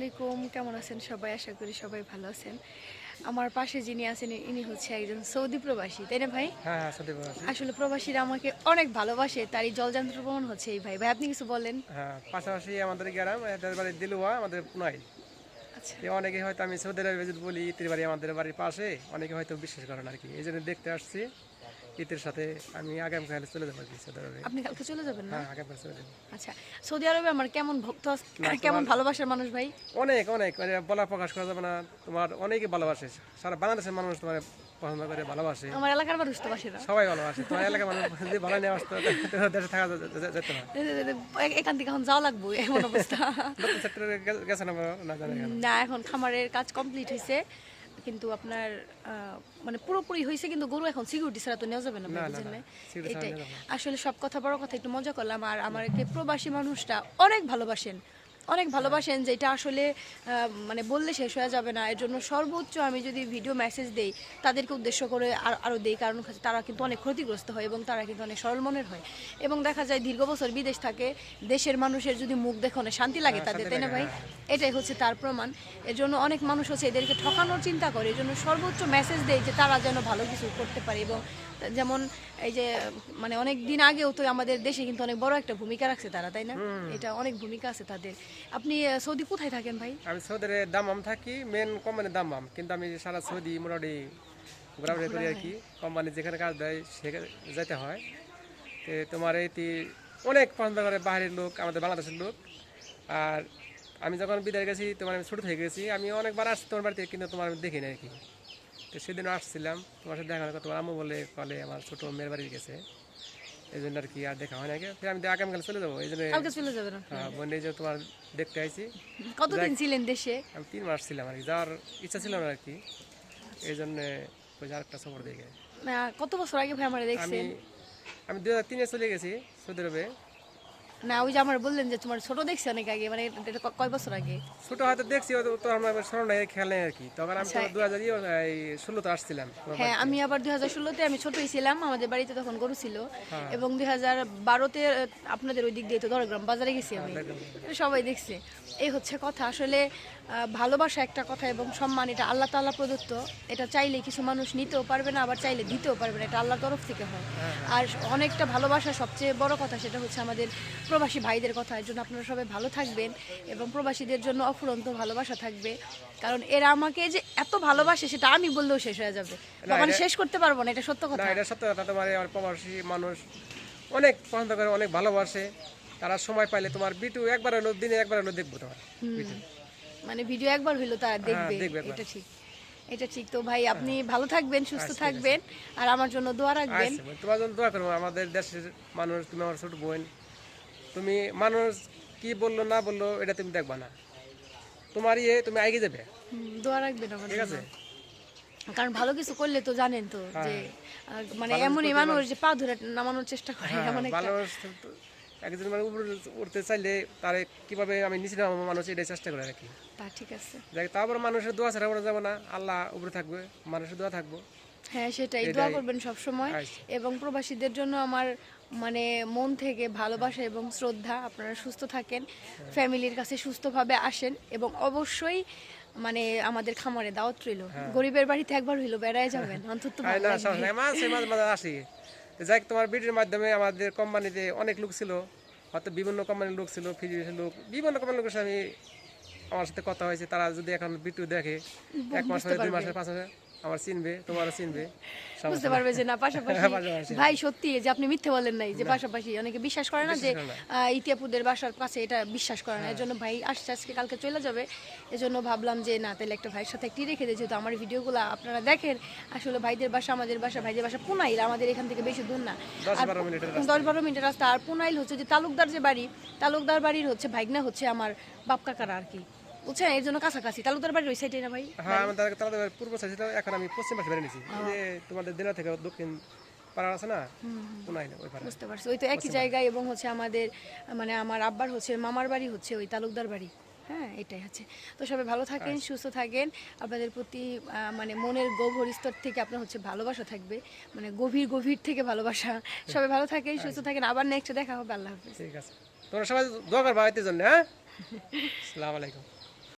আলাইকুম কেমন আছেন সবাই? আশা করি সবাই ভালো আছেন। আমার পাশে যিনি আছেন ইনি হচ্ছে একজন সৌদি প্রবাসী তাই না ভাই? হ্যাঁ হ্যাঁ আসলে প্রবাসীরা আমাকে অনেক ভালোবাসে তারই জলযান্ত্র প্রমাণ হচ্ছে এই ভাই। ভাই আপনি কিছু বলেন। হ্যাঁ পাশাপাশি আমাদের গ্রাম বাড়ি দিলুয়া আমাদের পুনাই। আচ্ছা। অনেকে হয়তো আমি সৌদি আরবে বলি ইতির বাড়ি আমাদের বাড়ির পাশে অনেকে হয়তো বিশ্বাস করেন আর কি। এই জন্য দেখতে আসছি। ইতির সাথে আমি আগামীকাল চলে যাব আপনি কালকে চলে যাবেন না? হ্যাঁ আগামীকাল চলে যাব। আচ্ছা সৌদি আরবে আমার কেমন ভক্ত কেমন ভালোবাসার মানুষ ভাই? অনেক অনেক মানে বলা প্রকাশ করা যাবে না। তোমার অনেকে ভালোবাসে। সারা বাংলাদেশের মানুষ তোমার পছন্দ করে ভালোবাসে। আমার এলাকার মানুষ তো বাসে না? সবাই ভালোবাসে। তোমার এলাকার মানুষ যদি ভালো নিয়ে আসতো দেশে থাকা যেত না। এখান থেকে এখন যাওয়া লাগবে এমন অবস্থা। গেছে না না না এখন খামারের কাজ কমপ্লিট হয়েছে কিন্তু আপনার আহ, মানে পুরোপুরি হয়েছে কিন্তু গরু এখন সিকিউরিটি ছাড়া তো নেওয়া যাবে না এটাই। আসলে সব কথা বড় কথা একটু মজা করলাম। আর আমার প্রবাসী মানুষটা অনেক ভালোবাসেন। অনেক ভালোবাসেন যেটা আসলে মানে বললে শেষ হয়ে যাবে না। এর জন্য সর্বোচ্চ আমি যদি ভিডিও মেসেজ দেই তাদেরকে উদ্দেশ্য করে আর আরও দেই। কারণ তারা কিন্তু অনেক ক্ষতিগ্রস্ত হয় এবং তারা কিন্তু অনেক সরল মনের হয়। এবং দেখা যায় দীর্ঘ বছর বিদেশ থাকে দেশের মানুষের যদি মুখ দেখে অনেক শান্তি লাগে তাদের তাই না ভাই? এটাই হচ্ছে তার প্রমাণ। এর জন্য অনেক মানুষ হচ্ছে এদেরকে ঠকানোর চিন্তা করে। এর জন্য সর্বোচ্চ মেসেজ দেয় যে তারা যেন ভালো কিছু করতে পারে এবং যেমন এই যে মানে অনেক দিন আগেও তো আমাদের দেশে কিন্তু অনেক বড় একটা ভূমিকা রাখছে তারা তাই না? এটা অনেক ভূমিকা আছে তাদের। আপনি সৌদি কোথায় থাকেন ভাই? আমি সৌদির দামাম থাকি মেন কোম্পানির দামাম। কিন্তু আমি সারা সৌদি মোটামুটি ঘোরাঘুরি করি আর কি। কোম্পানি যেখানে কাজ দেয়, সেখানে যেতে হয়। তো তোমার তি- অনেক পছন্দ করে বাইরের লোক, আমাদের বাংলাদেশের লোক। আর আমি যখন বিদায় গেছি, তোমার আমি ছোটো থেকে গেছি, আমি অনেকবার আসছি তোমার বাড়িতে, কিন্তু তোমার আমি দেখিনি আর কি। তো সেদিন আসছিলাম, তোমার সাথে দেখা তোমার আম্মু বলে কলে আমার ছোটো মেয়ের বাড়ি গেছে। এই জন্য আর কি আর দেখা হয় না ফির আমি আগামীকাল চলে যাব এই জন্য কালকে চলে যাবেন। হ্যাঁ বোন এই যে তোমার দেখতে আইছি। কতদিন ছিলেন দেশে? আমি তিন মাস ছিলাম আর কি যাওয়ার ইচ্ছা ছিল না আর কি। এই জন্য ওই যে আরেকটা সফর দেখে। কত বছর আগে ভাই আমার আমি আমি দু হাজার তিনে চলে গেছি সৌদি আরবে। না ওই যে আমার বললেন যে তোমার ছোট দেখছি অনেক আগে মানে এটা কয় বছর আগে? ছোট হয়তো দেখছি তো আমার স্মরণ নাই খেয়াল নেই আর কি তখন আমি তো দু হাজার ষোলোতে আসছিলাম। হ্যাঁ আমি আবার দুই হাজার ষোলোতে আমি ছোটই ছিলাম আমাদের বাড়িতে তখন গরু ছিল। হ্যাঁ। এবং দুই হাজার বারোতে আপনাদের ওই দিক দিয়ে তো দরগ্রাম বাজারে গেছি আমি। সবাই দেখছে। এই হচ্ছে কথা। আসলে ভালোবাসা একটা কথা এবং সম্মান এটা আল্লাহ তাল্লাহ প্রদত্ত। এটা চাইলে কিছু মানুষ নিতেও পারবে না আবার চাইলে দিতেও পারবে না। এটা আল্লাহর তরফ থেকে হয় হ্যাঁ, আর অনেকটা ভালোবাসা সবচেয়ে বড় কথা সেটা হচ্ছে আমাদের প্রবাসী ভাইদের কথা এর জন্য আপনারা সবাই ভালো থাকবেন এবং প্রবাসীদের জন্য অফুরন্ত ভালোবাসা থাকবে। কারণ এরা আমাকে যে এত ভালোবাসে সেটা আমি বললেও শেষ হয়ে যাবে। মানে শেষ করতে পারব না এটা সত্য কথা। এটা সত্য কথা। তোমার আমার প্রবাসী মানুষ অনেক পছন্দ করে অনেক ভালোবাসে। তারা সময় পাইলে তোমার বিটু একবার হলো দিনে একবার হলো দেখব তোমার মানে ভিডিও একবার হইল তারা দেখবে দেখবে এটা ঠিক। এটা ঠিক। তো ভাই আপনি ভালো থাকবেন সুস্থ থাকবেন আর আমার জন্য দোয়া রাখবেন। আচ্ছা, তোমার জন্য দোয়া করব। আমাদের দেশের মানুষ তুমি আমার ছোট বোন তুমি মানুষ কি বলল না বলল এটা তুমি দেখবা না। তোমার ইয়ে তুমি এগিয়ে যাবে। দোয়া রাখবেন আমার ঠিক আছে? কারণ ভালো কিছু করলে তো জানেন তো যে মানে এমনই মানুষ যে পা ধরে নামানোর চেষ্টা করে এমন একটা। একজন মানে উপরে উঠতে চাইলে তার কীভাবে আমি নিচে নামাবো মানুষ এটাই চেষ্টা করে রাখি তা ঠিক আছে। যাই তারপর মানুষের দোয়া ছাড়া ওরা যাব না। আল্লাহ উপরে থাকবে মানুষের দোয়া থাকব। হ্যাঁ সেটাই। দোয়া করবেন সব সময় আচ্ছা। এবং প্রবাসীদের জন্য আমার মানে মন থেকে ভালোবাসা এবং শ্রদ্ধা আপনারা সুস্থ থাকেন ফ্যামিলির কাছে সুস্থভাবে আসেন এবং অবশ্যই মানে আমাদের খামারে দাওয়াত রইল। গরিবের বাড়িতে একবার হইল বেড়ায় যাবেন অন্তত আসি। যাই তোমার ভিডিওর মাধ্যমে আমাদের কোম্পানিতে অনেক লোক ছিল হয়তো বিভিন্ন কোম্পানির লোক ছিল ফিজিক্সের লোক বিভিন্ন কোম্পানির লোকের সাথে আমি আমার সাথে কথা হয়েছে তারা যদি এখন ভিডিও দেখে এক মাস দুই মাসের পাঁচ মাসে আমার চিনবে তোমারও চিনবে। বুঝতে পারবে যে না পাশাপাশি। ভাই সত্যি যে আপনি মিথ্যে বলেন নাই যে পাশাপাশি অনেকে বিশ্বাস করে না যে ইতিয়াপুদের বাসার কাছে এটা বিশ্বাস করে না। এর জন্য ভাই আসছে আজকে কালকে চলে যাবে। এজন্য ভাবলাম যে না তাহলে একটা ভাইয়ের সাথে একটি রেখে দিই যেহেতু আমার ভিডিওগুলো আপনারা দেখেন। আসলে ভাইদের বাসা আমাদের বাসা ভাইদের বাসা পুনাইল আমাদের এখান থেকে বেশি দূর না। দশ বারো মিনিটের রাস্তা। আর পুনাইল হচ্ছে যে তালুকদার যে বাড়ি তালুকদার বাড়ির হচ্ছে ভাইগনা হচ্ছে আমার বাপ কাকারা আর কি। বুঝছেন? এর জন্য কাছাকাছি। তালুকদার বাড়ির ওই সাইডে না ভাই? হ্যাঁ আমাদের তাদের পূর্ব সাইড এখন আমি পশ্চিম পাশে বেরিয়ে এই যে তোমাদের দিনা থেকে দক্ষিণ পাড়া আছে না? কোনাই না ওই পাড়া বুঝতে পারছি। ওই তো একই জায়গায় এবং হচ্ছে আমাদের মানে আমার আব্বার হচ্ছে মামার বাড়ি হচ্ছে ওই তালুকদার বাড়ি। হ্যাঁ এটাই আছে তো সবাই ভালো থাকেন সুস্থ থাকেন। আপনাদের প্রতি মানে মনের গভীর স্তর থেকে আপনার হচ্ছে ভালোবাসা থাকবে। মানে গভীর গভীর থেকে ভালোবাসা। সবাই ভালো থাকেন সুস্থ থাকেন। আবার নেক্সট দেখা হবে। আল্লাহ হাফিজ। ঠিক আছে। তোমরা সবাই দোয়া করবা জন্য হ্যাঁ? আসসালামু আলাইকুম